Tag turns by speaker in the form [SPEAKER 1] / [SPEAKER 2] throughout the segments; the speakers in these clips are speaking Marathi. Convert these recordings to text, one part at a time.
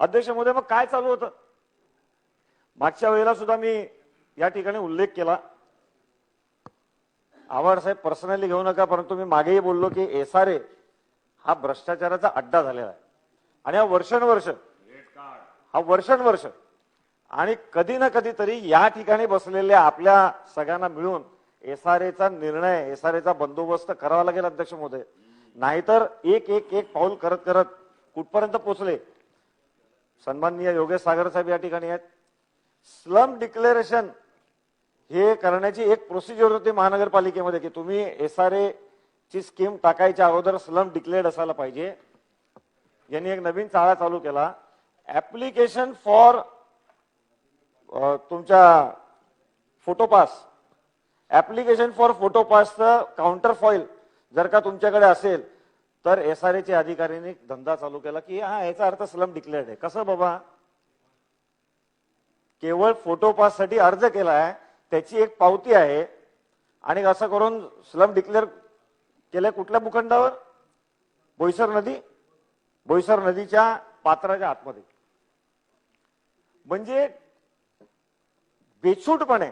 [SPEAKER 1] अध्यक्ष महोदय मग काय चालू होतं? मागच्या वेळेला सुद्धा मी या ठिकाणी उल्लेख केला. आव्हाड साहेब पर्सनली घेऊ नका परंतु मी मागेही बोललो की एस आर ए हा भ्रष्टाचाराचा अड्डा झालेला आहे. आणि हा वर्षानुवर्ष हा वर्षानुवर्ष आणि कधी ना कधीतरी या ठिकाणी बसलेल्या आपल्या सगळ्यांना मिळून एस आर एचा निर्णय एस आर एचा बंदोबस्त करावा लागेल अध्यक्ष महोदय नाहीतर एक एक एक पाऊल करत करत कुठपर्यंत पोहोचले? सन्माननीय योगेश सागर साहेब या ठिकाणी आहेत. स्लम डिक्लेरेशन हे करण्याची एक प्रोसिजर होती महानगरपालिकेमध्ये की तुम्ही एस आर ए ची स्कीम टाकायच्या अगोदर स्लम डिक्लेअर्ड असायला पाहिजे. यांनी एक नवीन चाळा चालू केला. ऍप्लिकेशन फॉर तुमच्या फोटोपास ऍप्लिकेशन फॉर फोटोपासचं काउंटर फॉईल जर का तुमच्याकडे असेल तर एस आर एच्या अधिकाऱ्यांनी धंदा चालू केला की हा याचा अर्थ स्लम डिक्लेअर्ड आहे. कसं बाबा? केवळ फोटोपाससाठी अर्ज केलाय त्याची एक पावती आहे. आणि असं करून स्लम डिक्लेअर केलंय कुठल्या भूखंडावर? बोईसर नदी? बोईसर नदीच्या पात्राच्या आतमध्ये. म्हणजे बेछूटपणे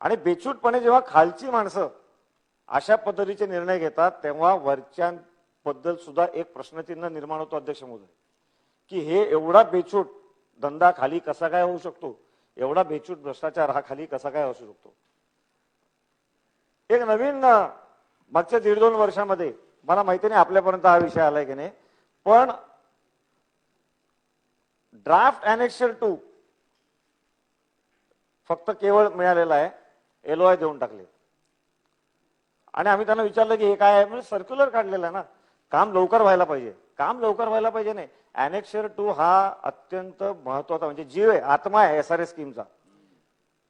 [SPEAKER 1] आणि बेछूटपणे जेव्हा खालची माणसं अशा पद्धतीचे निर्णय घेतात तेव्हा वरच्यांबद्दल सुद्धा एक प्रश्नचिन्ह निर्माण होतो अध्यक्ष महोदय. की हे एवढा बेछूट धंदा खाली कसा काय होऊ शकतो? एवढा बेछूट भ्रष्टाचार हा खाली कसा काय असू शकतो? एक नवीन मागच्या दीड दोन वर्षामध्ये मला माहिती नाही आपल्यापर्यंत हा विषय आलाय की नाही पण ड्राफ्ट अनेक्शर टू फक्त केवळ मिळालेला आहे एलओआय देऊन टाकले. आणि आम्ही त्यांना विचारलं की हे काय आहे? म्हणजे सर्क्युलर काढलेलं आहे ना. काम लवकर व्हायला पाहिजे. काम लवकर व्हायला पाहिजे नाही. अनेक्शर टू हा अत्यंत महत्त्वाचा म्हणजे जीव आहे आत्मा आहे एस आर एस स्कीमचा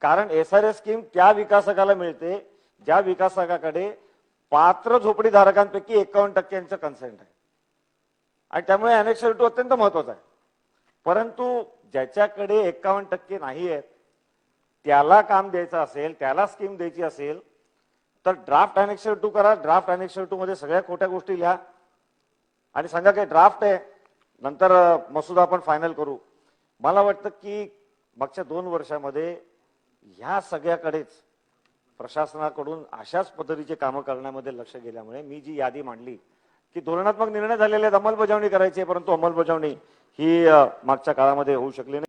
[SPEAKER 1] कारण एस आर एस स्कीम त्या विकासकाला मिळते ज्या विकासकाकडे पात्र झोपडीधारकांपैकी एकावन्न टक्क्यांचं कन्सेंट आहे. आणि त्यामुळे अनेक्शर टू अत्यंत महत्त्वाचा आहे. परंतु ज्याच्याकडे एकावन्न टक्के नाही आहेत त्याला काम द्यायचं असेल त्याला स्कीम द्यायची असेल तर ड्राफ्ट अनेक्शन टू करा. ड्राफ्ट अनेक्शन टू मध्ये सगळ्या खोट्या गोष्टी लिहा. आणि सांगा की ड्राफ्ट आहे. नंतर मसुदा आपण फायनल करू. मला वाटतं की मागच्या दोन वर्षामध्ये ह्या सगळ्याकडेच प्रशासनाकडून अशाच पद्धतीचे कामं करण्यामध्ये लक्ष गेल्यामुळे मी जी यादी मांडली की धोरणात्मक निर्णय झालेले आहेत. अंमलबजावणी करायची आहे परंतु अंमलबजावणी ही मागच्या काळामध्ये होऊ शकली नाही.